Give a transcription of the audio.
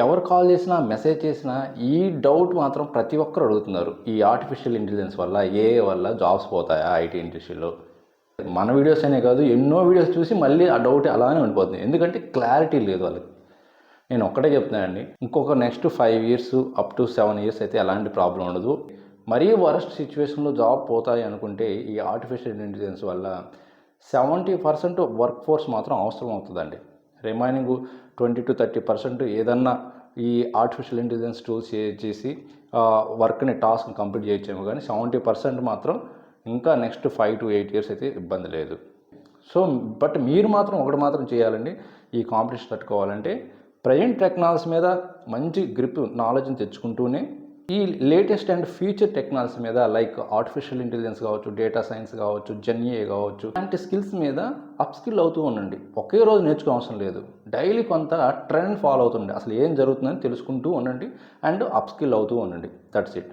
ఎవరు కాల్ చేసినా మెసేజ్ చేసినా ఈ డౌట్ మాత్రం ప్రతి ఒక్కరు అడుగుతున్నారు. ఈ ఆర్టిఫిషియల్ ఇంటెలిజెన్స్ వల్ల ఏ వల్ల జాబ్స్ పోతాయా ఐటీ ఇండస్ట్రీలో? మన వీడియోస్ అనే కాదు ఎన్నో వీడియోస్ చూసి మళ్ళీ ఆ డౌట్ అలానే ఉండిపోతుంది. ఎందుకంటే క్లారిటీ లేదు వాళ్ళకి. నేను ఒక్కటే చెప్తున్నానండి ఇంకొక next five years up to seven years అయితే ఎలాంటి ప్రాబ్లం ఉండదు. మరీ వరస్ట్ సిచ్యువేషన్లో జాబ్ పోతాయి అనుకుంటే ఈ ఆర్టిఫిషియల్ ఇంటెలిజెన్స్ వల్ల సెవెంటీ పర్సెంట్ వర్క్ ఫోర్స్ మాత్రం అవసరం అవుతుందండి. Remaining twenty to thirty percent ఏదన్నా ఈ ఆర్టిఫిషియల్ ఇంటెలిజెన్స్ టూల్స్ చేసి వర్క్ని టాస్క్ కంప్లీట్ చేయొచ్చేమో కానీ సెవెంటీ పర్సెంట్ మాత్రం ఇంకా next five to eight years అయితే ఇబ్బంది లేదు. సో బట్ మీరు మాత్రం ఒకటి మాత్రం చేయాలండి ఈ కాంపిటీషన్ తట్టుకోవాలంటే ప్రజెంట్ టెక్నాలజీ మీద మంచి గ్రిప్ నాలెడ్జ్ని తెచ్చుకుంటూనే ఈ లేటెస్ట్ అండ్ ఫ్యూచర్ టెక్నాలజీ మీద లైక్ ఆర్టిఫిషియల్ ఇంటెలిజెన్స్ కావచ్చు డేటా సైన్స్ కావచ్చు జెన్ఏ కావచ్చు అలాంటి స్కిల్స్ మీద అప్స్కిల్ అవుతూ ఉండండి. ఒకే రోజు నేర్చుకోవడం అవసరం లేదు. డైలీ కొంత ట్రెండ్ ఫాలో అవుతుండే. అసలు ఏం జరుగుతుందని తెలుసుకుంటూ ఉండండి. అండ్ అప్స్కిల్ అవుతూ ఉండండి. That's it